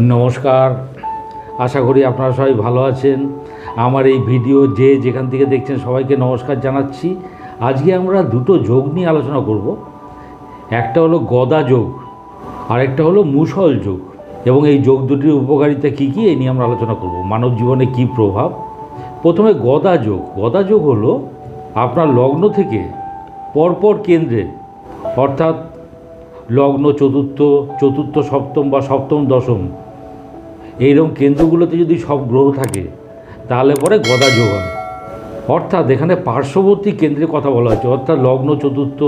নমস্কার। আশা করি আপনারা সবাই ভালো আছেন। আমার এই ভিডিও যে যেখান থেকে দেখছেন সবাইকে নমস্কার জানাচ্ছি। আজকে আমরা দুটো যোগ নিয়ে আলোচনা করব। একটা হলো গদা যোগ আর একটা হলো মুসল যোগ। এবং এই যোগ দুটির উপকারিতা কী কী এই নিয়ে আমরা আলোচনা করব। মানব জীবনে কী প্রভাব? প্রথমে গদা যোগ গদা যোগ হলো আপনার লগ্ন থেকে পরপর কেন্দ্রে, অর্থাৎ লগ্ন চতুর্থ চতুর্থ সপ্তম বা সপ্তম দশম, এইরকম কেন্দ্রগুলোতে যদি সব গ্রহ থাকে, তাহলে পরে গদা যোগ হয়। অর্থাৎ এখানে পার্শ্ববর্তী কেন্দ্রে কথা বলা হচ্ছে, অর্থাৎ লগ্ন চতুর্থ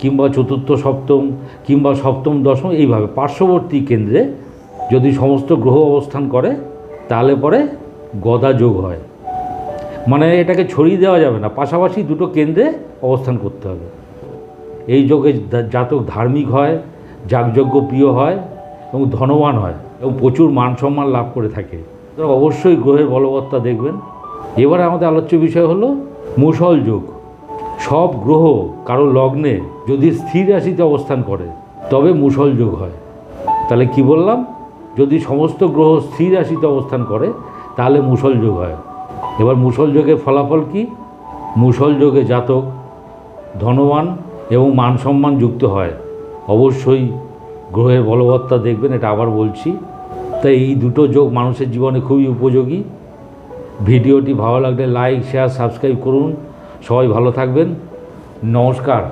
কিংবা চতুর্থ সপ্তম কিংবা সপ্তম দশম এইভাবে পার্শ্ববর্তী কেন্দ্রে যদি সমস্ত গ্রহ অবস্থান করে, তাহলে পরে গদা যোগ হয়। মানে এটাকে ছড়িয়ে দেওয়া যাবে না, পাশাপাশি দুটো কেন্দ্রে অবস্থান করতে হবে। এই যোগে জাতক ধার্মিক হয়, যাগযজ্ঞ প্রিয় হয় এবং ধনবান হয় এবং প্রচুর মান সম্মান লাভ করে থাকে। অবশ্যই গ্রহের বলবত্তা দেখবেন। এবারে আমাদের আলোচ্য বিষয় হলো মুসল যোগ। সব গ্রহ কারও লগ্নে যদি স্থির রাশিতে অবস্থান করে, তবে মুসল যোগ হয়। তাহলে কি বললাম? যদি সমস্ত গ্রহ স্থির রাশিতে অবস্থান করে, তাহলে মুসল যোগ হয়। এবার মুসল যোগের ফলাফল কি? মুসল যোগে জাতক, ধনবান এবং মান সম্মান যুক্ত হয়। অবশ্যই গ্রহের বলবত্তা দেখবেন, এটা আবার বলছি। তাই এই দুটো যোগ মানুষের জীবনে খুবই উপযোগী। ভিডিওটি ভালো লাগলে লাইক শেয়ার সাবস্ক্রাইব করুন। সবাই ভালো থাকবেন। নমস্কার।